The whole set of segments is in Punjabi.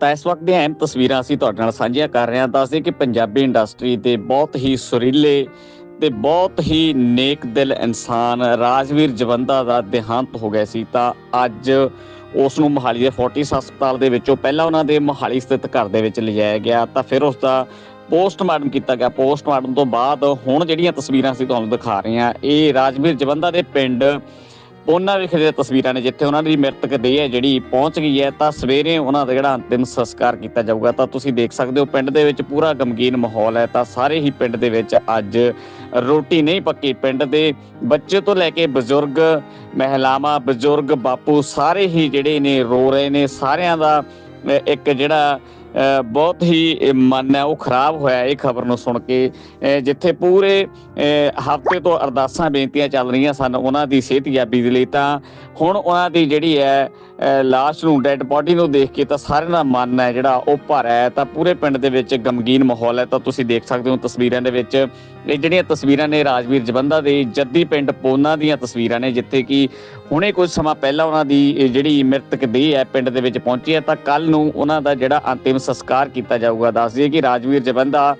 ਤਾਂ ਇਸ ਵਕਤ ਦੀਆਂ ਅਹਿਮ ਤਸਵੀਰਾਂ ਅਸੀਂ ਤੁਹਾਡੇ ਨਾਲ ਸਾਂਝੀਆਂ ਕਰ ਰਹੇ ਹਾਂ। ਦੱਸਦੇ ਕਿ ਪੰਜਾਬੀ ਇੰਡਸਟਰੀ ਦੇ ਬਹੁਤ ਹੀ ਸੁਰੀਲੇ ਤੇ ਬਹੁਤ ਹੀ ਨੇਕ ਦਿਲ ਇਨਸਾਨ ਰਾਜਵੀਰ ਜਵੰਦਾ ਦਾ ਦੇਹਾਂਤ ਹੋ ਗਿਆ ਸੀ। ਤਾਂ ਅੱਜ ਉਸ ਨੂੰ ਮੋਹਾਲੀ ਦੇ ਫੋਰਟਿਸ ਹਸਪਤਾਲ ਦੇ ਵਿੱਚੋਂ ਪਹਿਲਾਂ ਉਹਨਾਂ ਦੇ ਮੋਹਾਲੀ ਸਥਿਤ ਘਰ ਦੇ ਵਿੱਚ ਲਿਜਾਇਆ ਗਿਆ। ਤਾਂ ਫਿਰ ਉਸ ਦਾ ਪੋਸਟਮਾਰਟਮ ਕੀਤਾ ਗਿਆ। ਪੋਸਟਮਾਰਟਮ ਤੋਂ ਬਾਅਦ ਹੁਣ ਜਿਹੜੀਆਂ ਤਸਵੀਰਾਂ ਅਸੀਂ ਤੁਹਾਨੂੰ ਦਿਖਾ ਰਹੇ ਹਾਂ, ਇਹ ਰਾਜਵੀਰ ਜਵੰਦਾ ਦੇ ਪਿੰਡ ਉਹਨਾਂ ਵਿਖੇ ਦੀਆਂ ਤਸਵੀਰਾਂ ਨੇ, ਜਿੱਥੇ ਉਹਨਾਂ ਦੀ ਮ੍ਰਿਤਕ ਦੇਹ ਹੈ ਜਿਹੜੀ ਪਹੁੰਚ ਗਈ ਹੈ, ਤਾਂ ਸਵੇਰੇ ਉਹਨਾਂ ਦਾ ਜਿਹੜਾ ਅੰਤਿਮ ਸੰਸਕਾਰ ਕੀਤਾ ਜਾਊਗਾ। ਤਾਂ ਤੁਸੀਂ ਦੇਖ ਸਕਦੇ ਹੋ, ਪਿੰਡ ਦੇ ਵਿੱਚ ਪੂਰਾ ਗਮਗੀਨ ਮਾਹੌਲ ਹੈ। ਤਾਂ ਸਾਰੇ ਹੀ ਪਿੰਡ ਦੇ ਵਿੱਚ ਅੱਜ ਰੋਟੀ ਨਹੀਂ ਪੱਕੀ। ਪਿੰਡ ਦੇ ਬੱਚੇ ਤੋਂ ਲੈ ਕੇ ਬਜ਼ੁਰਗ, ਮਹਿਲਾਵਾਂ, ਬਜ਼ੁਰਗ, ਬਾਪੂ ਸਾਰੇ ਹੀ ਜਿਹੜੇ ਨੇ ਰੋ ਰਹੇ ਨੇ। ਸਾਰਿਆਂ ਦਾ ਇੱਕ ਜਿਹੜਾ ਬਹੁਤ ਹੀ ਮਨ ਹੈ, ਉਹ ਖਰਾਬ ਹੋਇਆ ਇਹ ਖਬਰ ਨੂੰ ਸੁਣ ਕੇ। ਜਿੱਥੇ ਪੂਰੇ ਹਫ਼ਤੇ ਤੋਂ ਅਰਦਾਸਾਂ, ਬੇਨਤੀਆਂ ਚੱਲ ਰਹੀਆਂ ਸਨ, ਉਹਨਾਂ ਦੀ ਸਿਹਤਯਾਬੀ ਦੇ ਲਈ ਤਾਂ ਹੁਣ ਉਹਨਾਂ ਦੀ ਜਿਹੜੀ ਹੈ ਲਾਸ਼ ਨੂੰ ਡੈੱਡ ਬੋਡੀ ਨੂੰ ਦੇਖ ਕੇ ਤਾਂ ਸਾਰਿਆਂ ਦਾ ਮਨ ਹੈ ਜਿਹੜਾ ਉਹ ਭਰ ਹੈ। ਤਾਂ ਪੂਰੇ ਪਿੰਡ ਦੇ ਵਿੱਚ ਗਮਗੀਨ ਮਾਹੌਲ ਹੈ। ਤਾਂ ਤੁਸੀਂ ਦੇਖ ਸਕਦੇ ਹੋ ਤਸਵੀਰਾਂ ਦੇ ਵਿੱਚ, ਇਹ ਜਿਹੜੀਆਂ ਤਸਵੀਰਾਂ ਨੇ ਰਾਜਵੀਰ ਜਵੰਦਾ ਦੇ ਜੱਦੀ ਪਿੰਡ ਪੋਨਾ ਦੀਆਂ ਤਸਵੀਰਾਂ ਨੇ, ਜਿੱਥੇ ਕਿ ਹੁਣੇ ਕੁਝ ਸਮਾਂ ਪਹਿਲਾਂ ਉਹਨਾਂ ਦੀ ਜਿਹੜੀ ਮ੍ਰਿਤਕ ਦੇਹ ਹੈ ਪਿੰਡ ਦੇ ਵਿੱਚ ਪਹੁੰਚੀ ਹੈ। ਤਾਂ ਕੱਲ ਨੂੰ ਉਹਨਾਂ ਦਾ ਜਿਹੜਾ ਅੰਤਿਮ ਸੰਸਕਾਰ ਕੀਤਾ ਜਾਊਗਾ। ਦੱਸ ਦਈਏ ਕਿ ਰਾਜਵੀਰ ਜਵੰਦਾ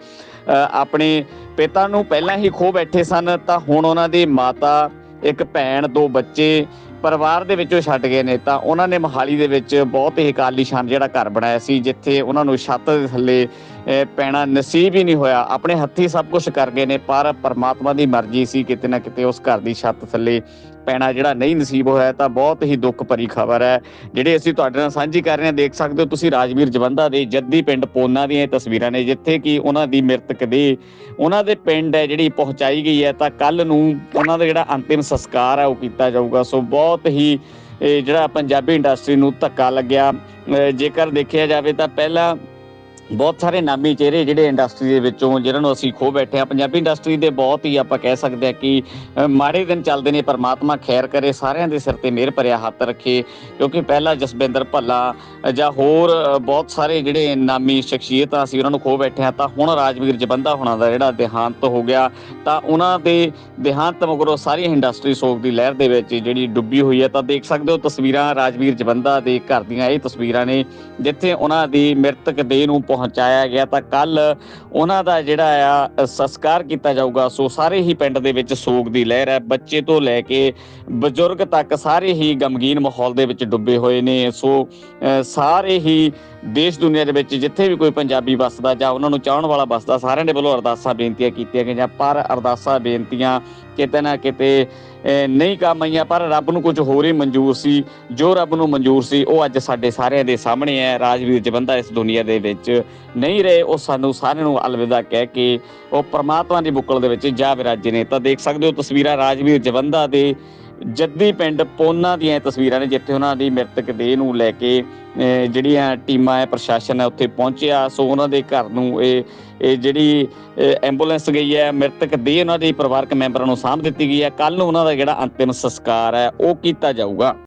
ਆਪਣੇ ਪਿਤਾ ਨੂੰ ਪਹਿਲਾਂ ਹੀ ਖੋ ਬੈਠੇ ਸਨ। ਤਾਂ ਹੁਣ ਉਹਨਾਂ ਦੀ ਮਾਤਾ, ਇੱਕ ਭੈਣ, ਦੋ ਬੱਚੇ ਪਰਿਵਾਰ ਦੇ ਵਿੱਚੋਂ ਛੱਡ ਗਏ ਨੇ ਤਾਂ ਉਹਨਾਂ ਨੇ ਮੋਹਾਲੀ ਦੇ ਵਿੱਚ ਬਹੁਤ ਹੀ ਕਾਲੀਸ਼ਾਨ ਜਿਹੜਾ ਘਰ ਬਣਾਇਆ ਸੀ ਜਿੱਥੇ ਉਹਨਾਂ ਨੂੰ ਛੱਤ ਦੇ ਥੱਲੇ ਅਹ, ਪੈਣਾ ਨਸੀਬ ਹੀ ਨਹੀਂ ਹੋਇਆ। ਆਪਣੇ ਹੱਥੀ ਸਭ ਕੁਝ ਕਰ ਗਏ ਨੇ ਪਰ ਪਰਮਾਤਮਾ ਦੀ ਮਰਜ਼ੀ ਸੀ ਕਿਤੇ ਨਾ ਕਿਤੇ ਉਸ ਘਰ ਦੀ ਛੱਤ ਥੱਲੇ ਪੈਣਾ ਜਿਹੜਾ ਨਹੀਂ ਨਸੀਬ ਹੋਇਆ, ਤਾਂ ਬਹੁਤ ਹੀ ਦੁੱਖ ਭਰੀ ਖਬਰ ਹੈ। ਜਿਹੜੇ ਅਸੀਂ ਤੁਹਾਡੇ ਨਾਲ ਸਾਂਝੀ ਕਰ ਰਹੇ ਹਾਂ, ਦੇਖ ਸਕਦੇ ਹੋ ਤੁਸੀਂ ਰਾਜਵੀਰ ਜਵੰਦਾ ਦੇ ਜੱਦੀ ਪਿੰਡ ਪੋਨਾ ਦੀਆਂ ਇਹ ਤਸਵੀਰਾਂ ਨੇ, ਜਿੱਥੇ ਕਿ ਉਹਨਾਂ ਦੀ ਮ੍ਰਿਤਕ ਦੇ ਉਹਨਾਂ ਦੇ ਪਿੰਡ ਹੈ ਜਿਹੜੀ ਪਹੁੰਚਾਈ ਗਈ ਹੈ, ਤਾਂ ਕੱਲ ਨੂੰ ਉਹਨਾਂ ਦਾ ਜਿਹੜਾ ਅੰਤਿਮ ਸੰਸਕਾਰ ਹੈ ਉਹ ਕੀਤਾ ਜਾਊਗਾ। ਸੋ ਬਹੁਤ ਹੀ, ਇਹ ਜਿਹੜਾ ਪੰਜਾਬੀ ਇੰਡਸਟਰੀ ਨੂੰ ਧੱਕਾ ਲੱਗਿਆ। ਜੇਕਰ ਦੇਖਿਆ ਜਾਵੇ ਤਾਂ ਪਹਿਲਾਂ ਬਹੁਤ ਸਾਰੇ ਨਾਮੀ ਚਿਹਰੇ ਜਿਹੜੇ ਇੰਡਸਟਰੀ ਦੇ ਵਿੱਚੋਂ ਜਿਹਨਾਂ ਨੂੰ ਅਸੀਂ ਖੋ ਬੈਠੇ ਆ ਪੰਜਾਬੀ ਇੰਡਸਟਰੀ ਦੇ ਬਹੁਤ ਹੀ ਆਪਾਂ ਕਹਿ ਸਕਦੇ ਆ ਕਿ ਮਾੜੇ ਦਿਨ ਚੱਲਦੇ ਨੇ, ਪਰਮਾਤਮਾ ਖੈਰ ਕਰੇ, ਸਾਰਿਆਂ ਦੇ ਸਿਰ ਤੇ ਮਿਹਰ ਭਰਿਆ ਹੱਥ ਰੱਖੇ। ਕਿਉਂਕਿ ਪਹਿਲਾਂ ਜਸਵਿੰਦਰ ਭੱਲਾ ਜਾਂ ਹੋਰ ਬਹੁਤ ਸਾਰੇ ਜਿਹੜੇ ਨਾਮੀ ਸ਼ਖਸੀਅਤਾਂ ਸੀ ਉਹਨਾਂ ਨੂੰ ਖੋ ਬੈਠੇ ਆ ਤਾਂ ਹੁਣ ਰਾਜਵੀਰ ਜਵੰਦਾ ਹੋਣਾ ਦਾ ਜਿਹੜਾ ਦੇਹਾਂਤ ਹੋ ਗਿਆ, ਤਾਂ ਉਹਨਾਂ ਦੇ ਦੇਹਾਂਤ ਮਗਰੋਂ ਸਾਰੀ ਇੰਡਸਟਰੀ ਸੋਗ ਦੀ ਲਹਿਰ ਦੇ ਵਿੱਚ ਜਿਹੜੀ ਡੁੱਬੀ ਹੋਈ ਹੈ, ਤਾਂ ਦੇਖ ਸਕਦੇ ਹੋ ਤਸਵੀਰਾਂ ਰਾਜਵੀਰ ਜਵੰਦਾ ਦੇ ਘਰ ਦੀਆਂ। ਇਹ ਤਸਵੀਰਾਂ ਨੇ ਜਿੱਥੇ ਉਹਨਾਂ ਦੀ ਮ੍ਰਿਤਕ ਦੇਹ ਨੂੰ ਪਹੁੰਚਾਇਆ ਗਿਆ ਤਾਂ ਕੱਲ ਉਹਨਾਂ ਦਾ ਜਿਹੜਾ ਆ, ਸੰਸਕਾਰ ਕੀਤਾ ਜਾਊਗਾ, ਸੋ ਸਾਰੇ ਹੀ ਪਿੰਡ ਦੇ ਵਿੱਚ ਸੋਗ ਦੀ ਲਹਿਰ ਹੈ। ਬੱਚੇ ਤੋਂ ਲੈ ਕੇ ਬਜ਼ੁਰਗ ਤੱਕ ਸਾਰੇ ਹੀ ਗਮਗੀਨ ਮਾਹੌਲ ਦੇ ਵਿੱਚ ਡੁੱਬੇ ਹੋਏ ਨੇ। ਸੋ ਸਾਰੇ ਹੀ ਦੇਸ਼ ਦੁਨੀਆ ਦੇ ਵਿੱਚ ਜਿੱਥੇ ਵੀ ਕੋਈ ਪੰਜਾਬੀ ਵੱਸਦਾ ਜਾਂ ਉਹਨਾਂ ਨੂੰ ਚਾਹਣ ਵਾਲਾ ਵੱਸਦਾ, ਸਾਰਿਆਂ ਦੇ ਵੱਲੋਂ ਅਰਦਾਸਾਂ, ਬੇਨਤੀਆਂ ਕੀਤੀਆਂ ਗਈਆਂ। ਪਰ ਅਰਦਾਸਾਂ, ਬੇਨਤੀਆਂ ਕਿਤੇ ਨਾ ਕਿਤੇ ਨਹੀਂ ਕੰਮ ਆਈਆਂ, ਪਰ ਰੱਬ ਨੂੰ ਕੁਝ ਹੋਰ ਹੀ ਮਨਜ਼ੂਰ ਸੀ। ਜੋ ਰੱਬ ਨੂੰ ਮਨਜ਼ੂਰ ਸੀ, ਉਹ ਅੱਜ ਸਾਡੇ ਸਾਰਿਆਂ ਦੇ ਸਾਹਮਣੇ ਹੈ। ਰਾਜਵੀਰ ਜਵੰਦਾ ਇਸ ਦੁਨੀਆ ਦੇ ਵਿੱਚ ਨਹੀਂ ਰਹੇ, ਉਹ ਸਾਨੂੰ ਸਾਰਿਆਂ ਨੂੰ ਅਲਵਿਦਾ ਕਹਿ ਕੇ ਉਹ ਪ੍ਰਮਾਤਮਾ ਦੀ ਬੁੱਕਲ ਦੇ ਵਿੱਚ ਜਾ ਵਿਰਾਜੇ ਨੇ। ਤਾਂ ਦੇਖ ਸਕਦੇ ਹੋ ਤਸਵੀਰਾਂ ਰਾਜਵੀਰ ਜਵੰਦਾ ਦੇ ਜੱਦੀ ਪਿੰਡ ਪੋਨਾ ਦੀਆਂ ਤਸਵੀਰਾਂ ਨੇ, ਜਿੱਥੇ ਉਹਨਾਂ ਦੀ ਮ੍ਰਿਤਕ ਦੇਹ ਨੂੰ ਲੈ ਕੇ, ਅਹ, ਜਿਹੜੀਆਂ ਟੀਮਾਂ ਹੈ ਪ੍ਰਸ਼ਾਸਨ ਹੈ ਉੱਥੇ ਪਹੁੰਚਿਆ। ਸੋ ਉਹਨਾਂ ਦੇ ਘਰ ਨੂੰ ਇਹ ਇਹ ਜਿਹੜੀ, ਅਹ, ਐਂਬੂਲੈਂਸ ਗਈ ਹੈ, ਮ੍ਰਿਤਕ ਦੇਹ ਉਹਨਾਂ ਦੇ ਪਰਿਵਾਰਕ ਮੈਂਬਰਾਂ ਨੂੰ ਸਾਂਭ ਦਿੱਤੀ ਗਈ ਹੈ। ਕੱਲ ਨੂੰ ਉਹਨਾਂ ਦਾ ਜਿਹੜਾ ਅੰਤਿਮ ਸੰਸਕਾਰ ਹੈ, ਉਹ ਕੀਤਾ ਜਾਊਗਾ।